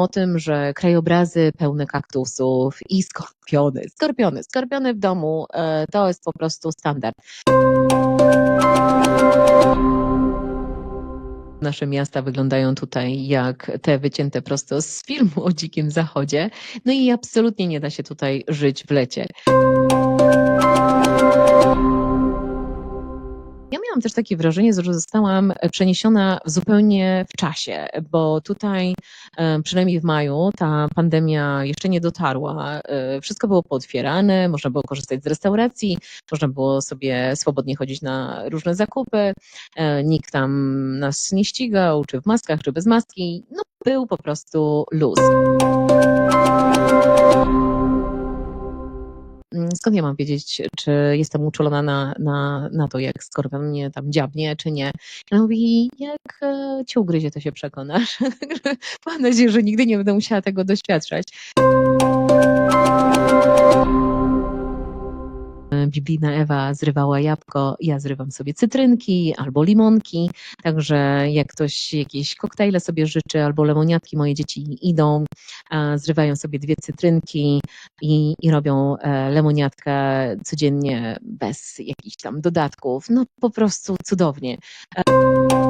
o tym, że krajobrazy pełne kaktusów i skorpiony. Skorpiony, skorpiony w domu e, to jest po prostu standard. Nasze miasta wyglądają tutaj jak te wycięte prosto z filmu o dzikim zachodzie. No i absolutnie nie da się tutaj żyć w lecie. Ja miałam też takie wrażenie, że zostałam przeniesiona zupełnie w czasie, bo tutaj, e, przynajmniej w maju, ta pandemia jeszcze nie dotarła. E, Wszystko było pootwierane, można było korzystać z restauracji, można było sobie swobodnie chodzić na różne zakupy. E, Nikt tam nas nie ścigał, czy w maskach, czy bez maski. No, był po prostu luz. Skąd ja mam wiedzieć, czy jestem uczulona na, na, na to, jak skorpion mnie tam dziabnie, czy nie? I ona mówi, jak e, cię ugryzie, to się przekonasz. Także Mam nadzieję, że nigdy nie będę musiała tego doświadczać. Biblijna Ewa zrywała jabłko, ja zrywam sobie cytrynki albo limonki, także jak ktoś jakieś koktajle sobie życzy albo lemoniatki, moje dzieci idą, zrywają sobie dwie cytrynki i, i robią e, lemoniatkę codziennie bez jakichś tam dodatków. No po prostu cudownie. E,